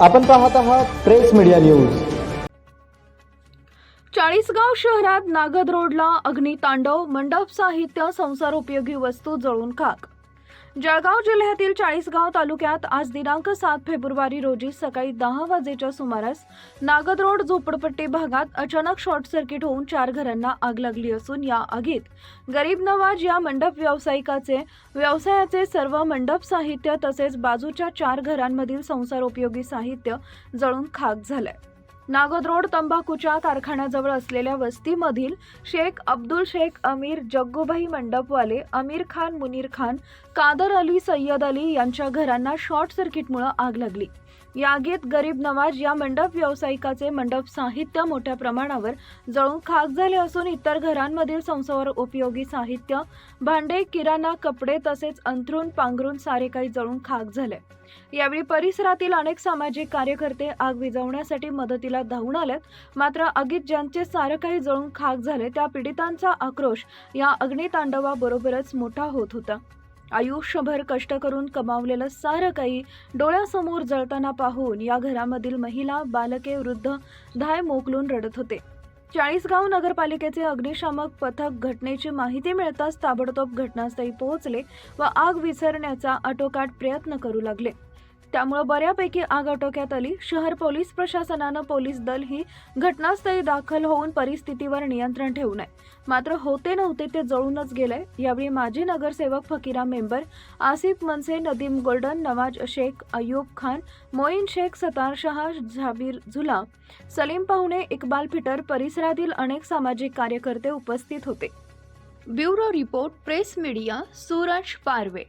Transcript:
आपण पाहत आहात प्रेस मीडिया न्यूज. चाळीसगाव शहरात नागद रोडला अग्नितांडव मंडप साहित्य संसार उपयोगी वस्तू जळून खाक जळगाव जिल्ह्यातील चाळीसगाव तालुक्यात आज दिनांक सात फेब्रुवारी रोजी सकाळी दहा वाजेच्या सुमारास नागद रोड झोपडपट्टी भागात अचानक शॉर्ट सर्किट होऊन चार घरांना आग लागली असून या आगीत गरीब नवाज या मंडप व्यावसायिकाचे व्यवसायाचे सर्व मंडप साहित्य तसेच बाजूच्या चार घरांमधील संसारोपयोगी साहित्य जळून खाक झालंय. नागद रोड तंबाखूच्या कारखान्याजवळ असलेल्या वस्तीमधील शेख अब्दुल शेख अमीर जग्गूभाई मंडपवाले अमीर खान मुनीर खान कादर अली सय्यद अली यांच्या घरांना शॉर्ट सर्किटमुळे आग लागली. या आगीत गरीब नवाज या मंडप व्यावसायिकाचे मंडप साहित्य मोठ्या प्रमाणावर जळून खाक झाले असून इतर घरांमधील संसार उपयोगी साहित्य भांडे किराणा कपडे तसेच अंथरूण पांघरून सारे काही जळून खाक झाले. यावेळी परिसरातील अनेक सामाजिक कार्यकर्ते आग विझवण्यासाठी मदतीला धावून आल्यात. मात्र आगीत ज्यांचे सारं काही जळून खाक झाले त्या पीडितांचा आक्रोश या अग्नितांडवाबरोबरच मोठा होत होता. आयुष्यभर कष्ट करून कमावलेलं सारं काही डोळ्यासमोर जळताना पाहून या घरामधील महिला बालके वृद्ध धाय मोकलून रडत होते. चाळीसगाव नगरपालिकेचे अग्निशामक पथक घटनेची माहिती मिळताच ताबडतोब घटनास्थळी पोहोचले व आग विसरण्याचा आटोकाट प्रयत्न करू लागले. त्यामुळे बऱ्यापैकी आग आटोक्यात आली. शहर पोलीस प्रशासनानं पोलीस दल ही घटनास्थळी दाखल होऊन परिस्थितीवर नियंत्रण ठेवून आहे मात्र होते नव्हते ते जळूनच गेलंय. यावेळी माजी नगरसेवक फकीरा मेंबर आसिफ मनसे नदीम गोल्डन नवाज शेख अयूब खान मोईन शेख सतार शहा झाबीर झुला सलीम पाहुणे इकबाल फिटर परिसरातील अनेक सामाजिक कार्यकर्ते उपस्थित होते. Bureau report press media Suraj Parve.